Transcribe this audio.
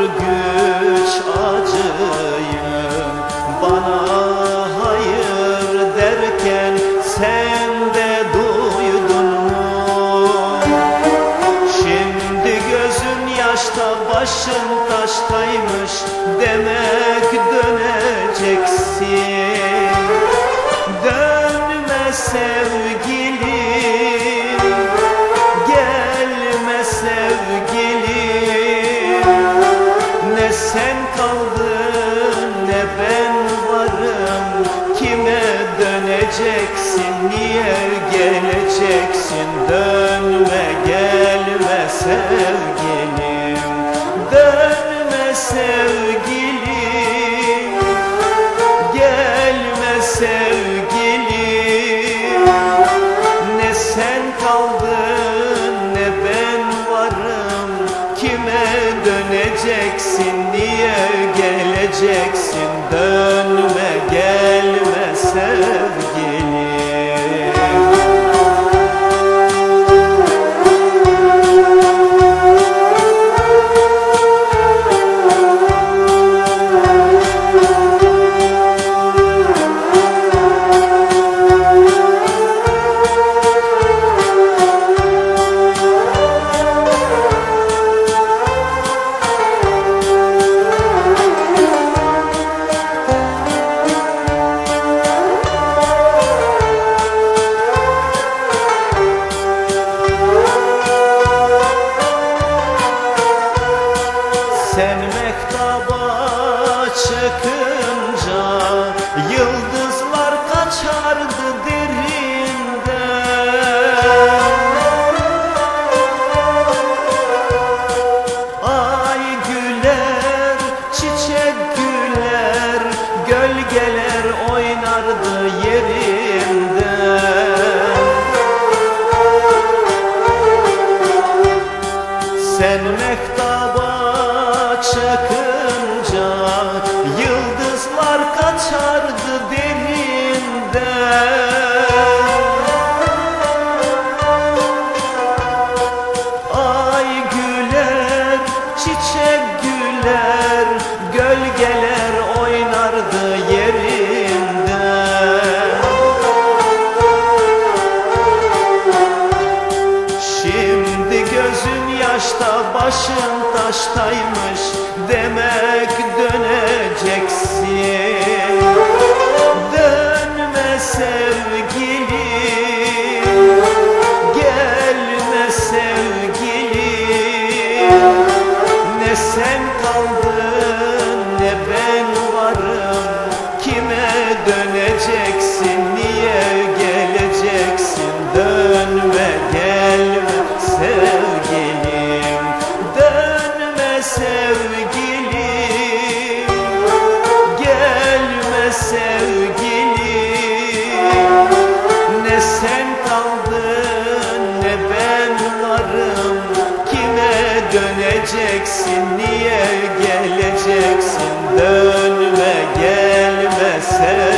güç acıyı Bana hayır derken sen de duydun mu? Şimdi gözün yaşta başın taştaymış deme döneceksin niye geleceksin? Dönme gelme sevgilim. Dönme sevgilim. Gelme sevgilim. Ne sen kaldın ne ben varım. Kime döneceksin niye geleceksin? Dönme Sen mektaba çıkınca Yıldızlar kaçardı derinden. Ay güler, çiçek güler Gölgeler oynardı yerinde Sen mektaba gözün yaşta başın taştaymış Demek sevgilim Gelme sevgilim Ne sen kaldın ne ben varım. Kime döneceksin niye geleceksin? Dönme gelme sevgilim